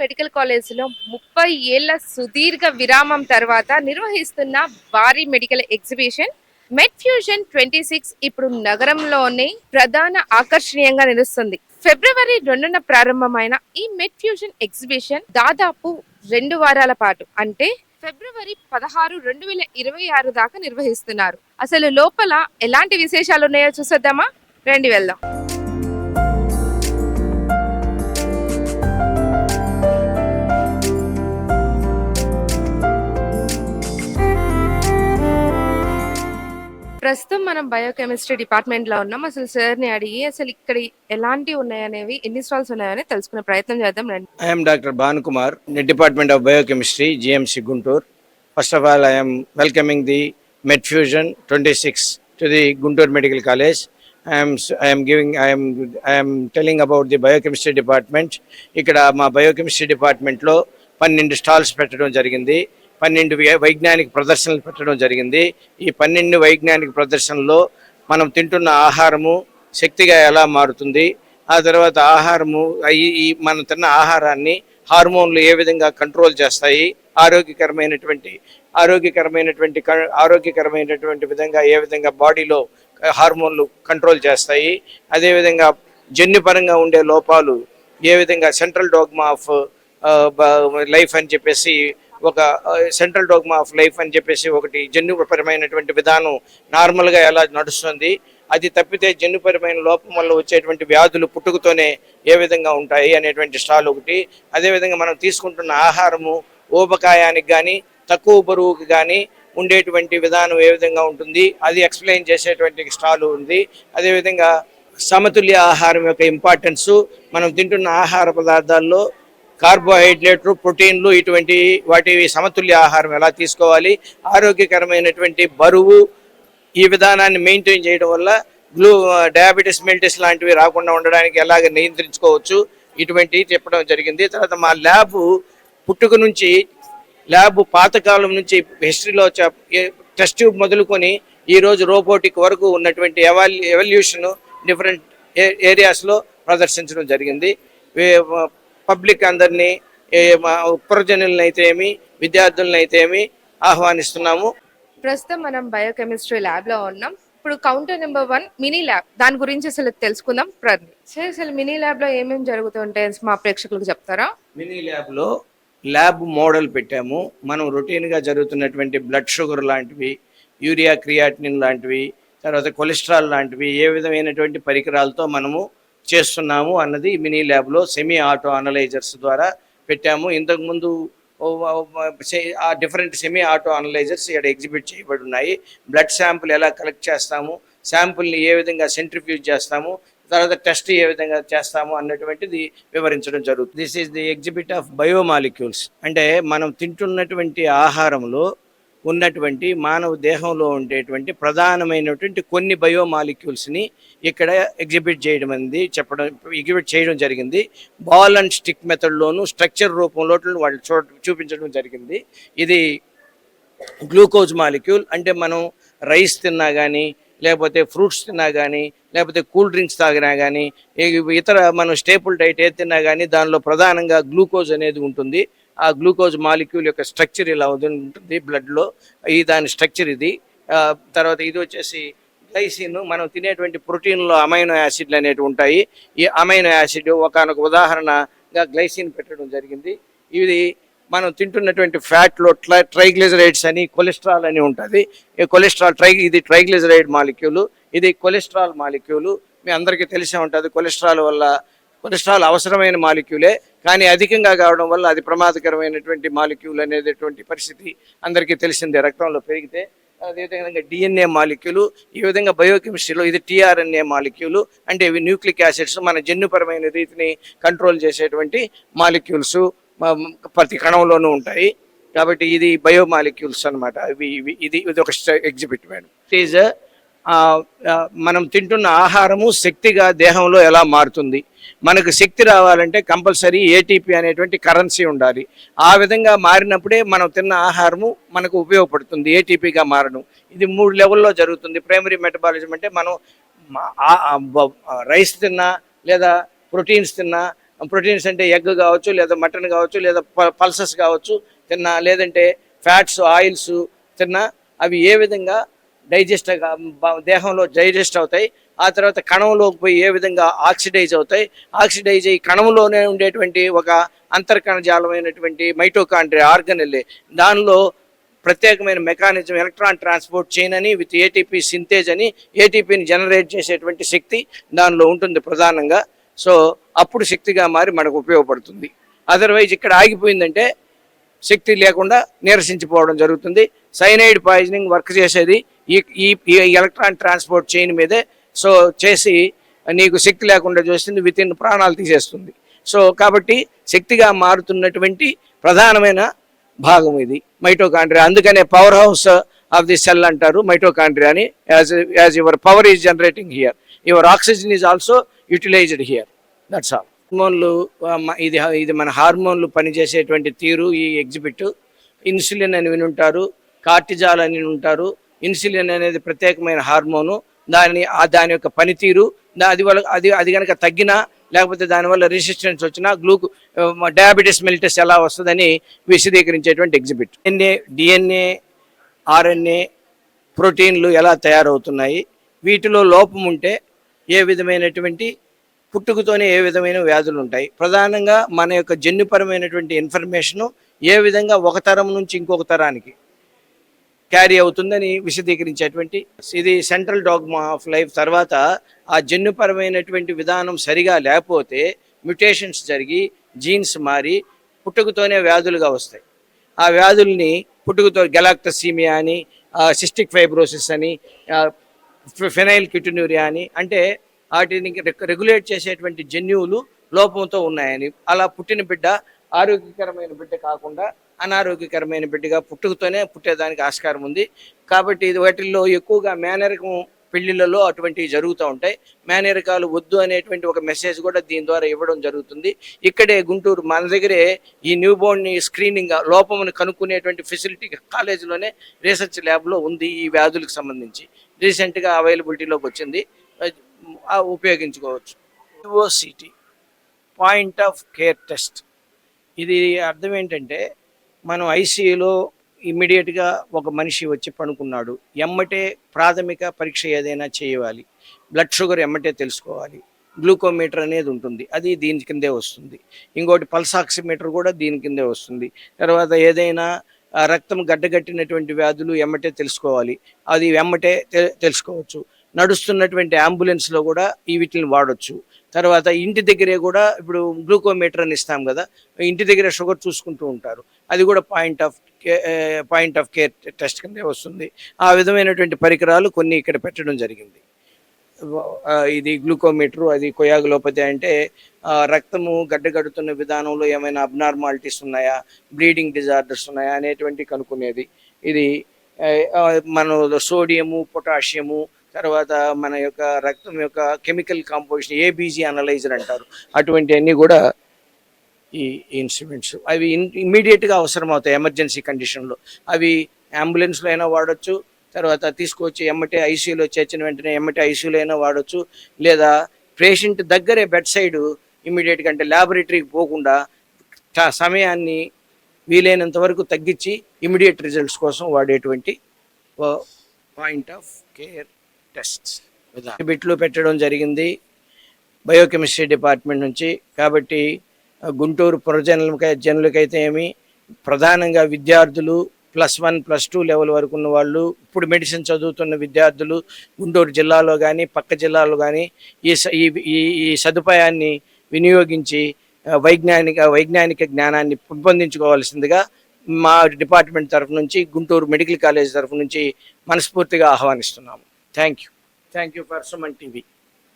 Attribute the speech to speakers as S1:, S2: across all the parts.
S1: Medical కాలేజ్లో ముప్పై ఏళ్ళ సుదీర్ఘ విరామం తర్వాత నిర్వహిస్తున్న భారీ medical exhibition med fusion twenty six ఇప్పుడు నగరంలోనే ప్రధాన ఆకర్షణీయంగా నిలుస్తుంది. ఫిబ్రవరి రెండున ప్రారంభమైన ఈ మెడ్ ఫ్యూజన్ ఎగ్జిబిషన్ దాదాపు రెండు వారాల పాటు అంటే ఫిబ్రవరి పదహారు రెండు వేల ఇరవై ఆరు దాకా నిర్వహిస్తున్నారు. అసలు లోపల ఎలాంటి విశేషాలు ఉన్నాయో చూసేద్దామా? రండి వెళ్దాం. ప్రస్తుతం మనం బయోకెమిస్ట్రీ డిపార్ట్మెంట్లో ఉన్నాం. అసలు సార్ని అడిగి అసలు ఇక్కడ ఎలాంటి ఉన్నాయనేవి ఎన్ని స్టాల్స్ ఉన్నాయని తెలుసుకునే ప్రయత్నం చేద్దాం రండి.
S2: I'm doctor Bhanukumar department of biochemistry GMC Guntur first of all I'm welcoming the med fusion twenty six to the Guntur medical college I'm I'm giving I'm I'm telling about the biochemistry department ఇక్కడ మా biochemistry డిపార్ట్మెంట్లో పన్నెండు stalls పెట్టడం జరిగింది. పన్నెండు వైజ్ఞానిక ప్రదర్శనలు పెట్టడం జరిగింది. ఈ పన్నెండు వైజ్ఞానిక ప్రదర్శనలో మనం తింటున్న ఆహారము శక్తిగా ఎలా మారుతుంది? ఆ తర్వాత ఆహారము ఈ ఈ మనం తిన్న ఆహారాన్ని హార్మోన్లు ఏ విధంగా కంట్రోల్ చేస్తాయి? ఆరోగ్యకరమైనటువంటి ఆరోగ్యకరమైనటువంటి క- ఆరోగ్యకరమైనటువంటి విధంగా ఏ విధంగా బాడీలో హార్మోన్లు కంట్రోల్ చేస్తాయి? అదేవిధంగా జన్యుపరంగా ఉండే లోపాలు ఏ విధంగా సెంట్రల్ డోగ్మా ఆఫ్ లైఫ్ అని చెప్పేసి ఒక సెంట్రల్ డోగ్మా ఆఫ్ లైఫ్ అని చెప్పేసి ఒకటి జన్యుపరమైనటువంటి విధానం నార్మల్గా ఎలా నడుస్తుంది అది తప్పితే జన్యుపరమైన లోపం వల్ల వచ్చేటువంటి వ్యాధులు పుట్టుకతోనే ఏ విధంగా ఉంటాయి అనేటువంటి స్టాల్ ఒకటి. అదేవిధంగా మనం తీసుకుంటున్న ఆహారము ఊబకాయానికి కానీ తక్కువ బరువుకి కానీ ఉండేటువంటి విధానం ఏ విధంగా ఉంటుంది అది ఎక్స్ప్లెయిన్ చేసేటువంటి స్టాల్ ఉంది. అదేవిధంగా సమతుల్య ఆహారం యొక్క ఇంపార్టెన్సు మనం తింటున్న ఆహార పదార్థాల్లో కార్బోహైడ్రేట్లు ప్రోటీన్లు ఇటువంటి వాటి సమతుల్య ఆహారం ఎలా తీసుకోవాలి ఆరోగ్యకరమైనటువంటి బరువు ఈ విధానాన్ని మెయింటైన్ చేయడం వల్ల గ్లూ డయాబెటీస్ మెల్టిస్ లాంటివి రాకుండా ఉండడానికి ఎలాగ నియంత్రించుకోవచ్చు ఇటువంటి చెప్పడం జరిగింది. తర్వాత మా ల్యాబ్ పుట్టుక నుంచి ల్యాబ్ పాతకాలం నుంచి హిస్టరీలో టెస్ట్ ట్యూబ్ మొదలుకొని ఈరోజు రోబోటిక్ వరకు ఉన్నటువంటి ఎవాల్యూ ఎవల్యూషన్ డిఫరెంట్ ఏరియాస్లో ప్రదర్శించడం జరిగింది. పబ్లిక్ అందరినీ అయితే ఏమి విద్యార్థులను అయితే ఏమి ఆహ్వానిస్తున్నాము.
S1: ప్రస్తుతం మనం బయోకెమిస్ట్రీ ల్యాబ్లో ఉన్నాం. ఇప్పుడు counter number one mini lab దాని గురించి అసలు తెలుసుకుందాం. ప్రతి సార్ అసలు మినీ ల్యాబ్లో ఏమేమి జరుగుతుంటాయి మా ప్రేక్షకులకు చెప్తారా?
S2: మినీ ల్యాబ్లో ల్యాబ్ మోడల్ పెట్టాము. మనం రొటీన్గా జరుగుతున్నటువంటి బ్లడ్ షుగర్ లాంటివి యూరియా క్రియాటినిన్ లాంటివి తర్వాత కొలెస్ట్రాల్ లాంటివి ఏ విధమైనటువంటి పరికరాలతో మనము చేస్తున్నాము అన్నది మినీ ల్యాబ్లో సెమీ ఆటో అనలైజర్స్ ద్వారా పెట్టాము. ఇంతకుముందు ఆ డిఫరెంట్ సెమీ ఆటో అనలైజర్స్ ఇక్కడ ఎగ్జిబిట్ చేయబడి ఉన్నాయి బ్లడ్ శాంపుల్ ఎలా కలెక్ట్ చేస్తాము శాంపుల్ని ఏ విధంగా సెంట్రిఫ్యూజ్ చేస్తాము తర్వాత టెస్ట్ ఏ విధంగా చేస్తాము అన్నటువంటిది వివరించడం జరుగుతుంది. This is the exhibit of biomolecules అంటే మనం తింటున్నటువంటి ఆహారంలో ఉన్నటువంటి మానవ దేహంలో ఉండేటువంటి ప్రధానమైనటువంటి కొన్ని బయోమాలిక్యూల్స్ని ఇక్కడ ఎగ్జిబిట్ చేయడం అనేది చెప్పడం ఎగ్జిబిట్ చేయడం జరిగింది. బాల్ అండ్ స్టిక్ మెథడ్లోను స్ట్రక్చర్ రూపంలో వాళ్ళు చూ చూపించడం జరిగింది. ఇది గ్లూకోజ్ మాలిక్యూల్ అంటే మనం రైస్ తిన్నా కానీ లేకపోతే ఫ్రూట్స్ తిన్నా కానీ లేకపోతే కూల్ డ్రింక్స్ తాగినా కానీ ఇతర మనం స్టేపుల్ డైట్ ఏది తిన్నా కానీ దానిలో ప్రధానంగా గ్లూకోజ్ అనేది ఉంటుంది. ఆ గ్లూకోజ్ మాలిక్యూల్ యొక్క స్ట్రక్చర్ ఇలా ఉంటుంది బ్లడ్లో. ఈ దాని స్ట్రక్చర్ ఇది. తర్వాత ఇది వచ్చేసి గ్లైసిన్. మనం తినేటువంటి ప్రోటీన్లో అమైనో యాసిడ్లు అనేవి ఉంటాయి. ఈ అమైనో యాసిడ్ ఒకనొక ఉదాహరణగా గ్లైసిన్ పెట్టడం జరిగింది. ఇది మనం తింటున్నటువంటి ఫ్యాట్లో ట్రై ట్రైగ్లిజరైడ్స్ అని కొలెస్ట్రాల్ అని ఉంటుంది. ఈ కొలెస్ట్రాల్ ట్రై ఇది ట్రైగ్లిజరైడ్ మాలిక్యూలు. ఇది కొలెస్ట్రాల్ మాలిక్యూలు. మీ అందరికీ తెలిసే ఉంటుంది. కొలెస్ట్రాల్ వల్ల కొలెస్ట్రాల్ అవసరమైన మాలిక్యూలే. కానీ అధికంగా కావడం వల్ల అది ప్రమాదకరమైనటువంటి మాలిక్యూల్ అనేటటువంటి పరిస్థితి అందరికీ తెలిసిందే. రక్తంలో పెరిగితే అదేవిధంగా డిఎన్ఏ మాలిక్యూలు ఈ విధంగా బయోకెమిస్ట్రీలో ఇది టీఆర్ఎన్ఏ మాలిక్యూలు అంటే ఇవి న్యూక్లిక్ యాసిడ్స్ మన జన్యుపరమైన రీతిని కంట్రోల్ చేసేటువంటి మాలిక్యూల్స్ ప్రతి కణంలోనూ ఉంటాయి. కాబట్టి ఇది బయో మాలిక్యూల్స్ అనమాట ఇవి ఇవి ఇది ఇది ఒక ఎగ్జిబిట్ మేడం. ఈజ్ మనం తింటున్న ఆహారము శక్తిగా దేహంలో ఎలా మారుతుంది? మనకు శక్తి రావాలంటే కంపల్సరీ ఏటీపీ అనేటువంటి కరెన్సీ ఉండాలి. ఆ విధంగా మారినప్పుడే మనం తిన్న ఆహారము మనకు ఉపయోగపడుతుంది ఏటీపీగా మారడం. ఇది మూడు లెవెల్లో జరుగుతుంది. ప్రైమరీ మెటబాలిజం అంటే మనం రైస్ తిన్నా లేదా ప్రోటీన్స్ తిన్నా ప్రోటీన్స్ అంటే ఎగ్ కావచ్చు లేదా మటన్ కావచ్చు లేదా పల్సెస్ కావచ్చు తిన్నా లేదంటే ఫ్యాట్స్ ఆయిల్స్ తిన్నా అవి ఏ విధంగా డైజెస్ట్ దేహంలో డైజెస్ట్ అవుతాయి. ఆ తర్వాత కణంలోకి పోయి ఏ విధంగా ఆక్సిడైజ్ అవుతాయి. ఆక్సిడైజ్ అయ్యి కణంలోనే ఉండేటువంటి ఒక అంతర్కణజాలమైనటువంటి మైటోకాండ్రి ఆర్గనెల్ దానిలో ప్రత్యేకమైన మెకానిజం ఎలక్ట్రాన్ ట్రాన్స్పోర్ట్ చైన్ అని విత్ ఏటీపీ సింతేజ్ అని ఏటీపీని జనరేట్ చేసేటువంటి శక్తి దానిలో ఉంటుంది ప్రధానంగా. సో అప్పుడు శక్తిగా మారి మనకు ఉపయోగపడుతుంది. అదర్వైజ్ ఇక్కడ ఆగిపోయిందంటే శక్తి లేకుండా నీరసించిపోవడం జరుగుతుంది. సైనైడ్ పాయిజనింగ్ వర్క్ చేసేది ఈ ఈ ఎలక్ట్రాన్ ట్రాన్స్పోర్ట్ చైన్ మీదే సో చేసి నీకు శక్తి లేకుండా చేస్తుంది విత్ ఇన్ ప్రాణాలు తీసేస్తుంది. సో కాబట్టి శక్తిగా మారుతున్నటువంటి ప్రధానమైన భాగం ఇది మైటోకాండ్రియా. అందుకనే power house of the cell అంటారు మైటోకాండ్రియా అని. As as your power is generating here your oxygen is also utilized here that's all హార్మోన్లు ఇది ఇది మన హార్మోన్లు పనిచేసేటువంటి తీరు ఈ ఎగ్జిబిట్ ఇన్సులిన్ అని వినుంటారు కార్టిజాల్ అని వినుంటారు ఇన్సులిన్ అనేది ప్రత్యేకమైన హార్మోను. దాని ఆ దాని యొక్క పనితీరు అది వల్ల అది అది కనుక తగ్గినా లేకపోతే దానివల్ల రెసిస్టెన్స్ వచ్చినా గ్లూకు డయాబెటీస్ మెలిటస్ ఎలా వస్తుందని విశదీకరించేటువంటి ఎగ్జిబిట్ ఎన్ఏ డిఎన్ఏ ఆర్ఎన్ఏ ప్రోటీన్లు ఎలా తయారవుతున్నాయి వీటిలో లోపం ఉంటే ఏ విధమైనటువంటి పుట్టుకతోనే ఏ విధమైన వ్యాధులు ఉంటాయి. ప్రధానంగా మన యొక్క జన్యుపరమైనటువంటి ఇన్ఫర్మేషను ఏ విధంగా ఒక తరం నుంచి ఇంకొక తరానికి క్యారీ అవుతుందని విశదీకరించేటువంటి ఇది సెంట్రల్ డాగ్మా ఆఫ్ లైఫ్ తర్వాత ఆ జన్యుపరమైనటువంటి విధానం సరిగా లేకపోతే మ్యుటేషన్స్ జరిగి జీన్స్ మారి పుట్టుకతోనే వ్యాధులుగా వస్తాయి. ఆ వ్యాధుల్ని పుట్టుకతో గెలాక్టసీమియా అని సిస్టిక్ ఫైబ్రోసిస్ అని ఫెనైల్ కిటినూరియా అని అంటే వాటిని రెగ్యులేట్ చేసేటువంటి జన్యువులు లోపంతో ఉన్నాయని. అలా పుట్టిన బిడ్డ ఆరోగ్యకరమైన బిడ్డ కాకుండా అనారోగ్యకరమైన బిడ్డగా పుట్టుకతోనే పుట్టేదానికి ఆస్కారం ఉంది. కాబట్టి ఇది వాటిల్లో ఎక్కువగా మేనరికం పెళ్ళిళ్ళలో అటువంటివి జరుగుతూ ఉంటాయి. మేనరికాలు వద్దు అనేటువంటి ఒక మెసేజ్ కూడా దీని ద్వారా ఇవ్వడం జరుగుతుంది. ఇక్కడే గుంటూరు మన దగ్గరే ఈ న్యూ బోర్న్ స్క్రీనింగ్ లోపమును కనుక్కునేటువంటి ఫెసిలిటీ కాలేజీలోనే రీసెర్చ్ ల్యాబ్లో ఉంది ఈ వ్యాధులకు సంబంధించి. రీసెంట్గా అవైలబిలిటీలోకి వచ్చింది. ఉపయోగించుకోవచ్చు. ఓసిటీ పాయింట్ ఆఫ్ కేర్ టెస్ట్ ఇది అర్థం ఏంటంటే మనం ఐసీయూలో ఇమ్మీడియట్గా ఒక మనిషి వచ్చి పనుకున్నాడు. ఎమ్మటే ప్రాథమిక పరీక్ష ఏదైనా చేయాలి. బ్లడ్ షుగర్ ఎమ్మటే తెలుసుకోవాలి. గ్లూకోమీటర్ అనేది ఉంటుంది. అది దీని కిందే వస్తుంది. ఇంకోటి పల్సాక్సిమీటర్ కూడా దీని కిందే వస్తుంది. తర్వాత ఏదైనా రక్తం గడ్డగట్టినటువంటి వ్యాధులు ఎమ్మటే తెలుసుకోవాలి. అది ఎమ్మటే తె- తెలుసుకోవచ్చు. నడుస్తున్నటువంటి అంబులెన్స్లో కూడా ఈ వీటిని వాడొచ్చు. తర్వాత ఇంటి దగ్గరే కూడా ఇప్పుడు గ్లూకోమీటర్ అని ఇస్తాం కదా ఇంటి దగ్గర షుగర్ చూసుకుంటూ ఉంటారు. అది కూడా point of point of care test కిందే వస్తుంది. ఆ విధమైనటువంటి పరికరాలు కొన్ని ఇక్కడ పెట్టడం జరిగింది. ఇది గ్లూకోమీటరు అది కొయాగులోపతి అంటే రక్తము గడ్డగడుతున్న విధానంలో ఏమైనా అబ్నార్మాలిటీస్ ఉన్నాయా బ్లీడింగ్ డిజార్డర్స్ ఉన్నాయా అనేటువంటి కనుక్కునేది. ఇది మన సోడియము పొటాషియము తర్వాత మన యొక్క రక్తం యొక్క కెమికల్ కాంపోజిషన్ ఏబీజీ అనలైజర్ అంటారు. అటువంటివన్నీ కూడా ఈ ఇన్స్ట్రుమెంట్స్ అవి ఇమ్మీడియట్గా అవసరం అవుతాయి ఎమర్జెన్సీ కండిషన్లో అవి అంబులెన్స్లో అయినా వాడచ్చు తర్వాత తీసుకొచ్చి ఎమ్మటే ఐసీయూలో చేర్చిన వెంటనే ఎమ్మటే ఐసీయూలో అయినా వాడచ్చు లేదా పేషెంట్ దగ్గరే బెడ్ సైడ్ ఇమ్మీడియట్గా అంటే ల్యాబొరేటరీకి పోకుండా సమయాన్ని వీలైనంత వరకు తగ్గించి ఇమ్మీడియట్ రిజల్ట్స్ కోసం వాడేటువంటి పాయింట్ ఆఫ్ కేర్ టెస్ట్ బిట్లు పెట్టడం జరిగింది. బయోకెమిస్ట్రీ డిపార్ట్మెంట్ నుంచి. కాబట్టి గుంటూరు పురజనులకై జనులకైతే ఏమి ప్రధానంగా విద్యార్థులు plus one plus two level వరకు ఉన్న వాళ్ళు ఇప్పుడు మెడిసిన్ చదువుతున్న విద్యార్థులు గుంటూరు జిల్లాలో కానీ పక్క జిల్లాలో కానీ ఈ ఈ సదుపాయాన్ని వినియోగించి వైజ్ఞానిక వైజ్ఞానిక జ్ఞానాన్ని పెంపొందించుకోవాల్సిందిగా మా డిపార్ట్మెంట్ తరఫు నుంచి గుంటూరు మెడికల్ కాలేజ్ తరఫు నుంచి మనస్ఫూర్తిగా ఆహ్వానిస్తున్నాము. Thank you thank you for Suman TV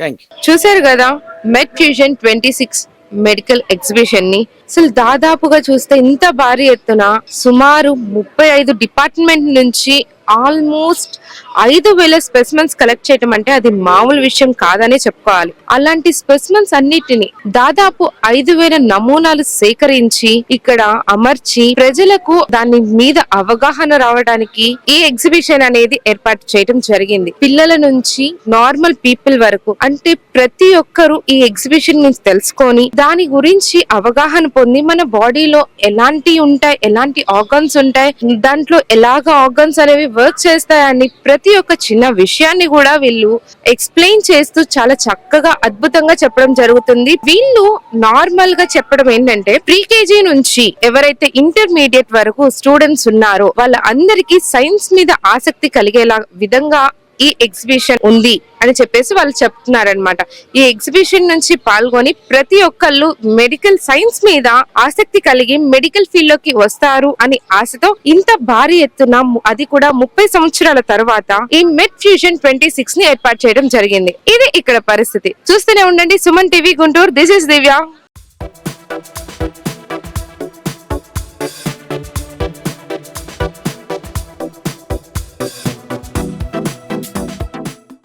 S2: thank you
S1: చూశారు కదా med fusion twenty six medical ఎగ్జిబిషన్ని. అసలు దాదాపుగా చూస్తే ఇంత భారీ ఎత్తున సుమారు ముప్పై ఐదు డిపార్ట్మెంట్ నుంచి ఆల్మోస్ట్ ఐదు వేల స్పెసిమెన్స్ కలెక్ట్ చేయటం అంటే అది మామూలు విషయం కాదనే చెప్పుకోవాలి. అలాంటి స్పెసిమెన్స్ అన్నిటిని దాదాపు ఐదు వేల నమూనాలు సేకరించి ఇక్కడ అమర్చి ప్రజలకు దాని మీద అవగాహన రావడానికి ఈ ఎగ్జిబిషన్ అనేది ఏర్పాటు చేయడం జరిగింది. పిల్లల నుంచి నార్మల్ పీపుల్ వరకు అంటే ప్రతి ఒక్కరు ఈ ఎగ్జిబిషన్ నుంచి తెలుసుకొని దాని గురించి అవగాహన పొంది మన బాడీలో ఎలాంటి ఉంటాయి ఎలాంటి ఆర్గన్స్ ఉంటాయి దాంట్లో ఎలాగ ఆర్గన్స్ అనేవి వర్క్ చేస్తాయని ప్రతి ఒక్క చిన్న విషయాన్ని కూడా వీళ్ళు ఎక్స్ప్లెయిన్ చేస్తూ చాలా చక్కగా అద్భుతంగా చెప్పడం జరుగుతుంది. వీళ్ళు నార్మల్గా చెప్పడం ఏంటంటే ప్రీ కేజీ నుంచి ఎవరైతే ఇంటర్మీడియట్ వరకు స్టూడెంట్స్ ఉన్నారో వాళ్ళ అందరికీ సైన్స్ మీద ఆసక్తి కలిగేలా విధంగా ఈ ఎగ్జిబిషన్ ఉంది అని చెప్పేసి వాళ్ళు చెప్తున్నారనమాట ఈ ఎగ్జిబిషన్ నుంచి పాల్గొని ప్రతి ఒక్కళ్ళు మెడికల్ సైన్స్ మీద ఆసక్తి కలిగి మెడికల్ ఫీల్డ్లోకి వస్తారు అని ఆశతో ఇంత భారీ ఎత్తున అది కూడా ముప్పై సంవత్సరాల తర్వాత ఈ మెడ్ ఫ్యూజన్ ట్వంటీ సిక్స్ని ఏర్పాటు చేయడం జరిగింది. ఇది ఇక్కడ పరిస్థితి. చూస్తూనే ఉండండి Suman TV Guntur. This is Divya.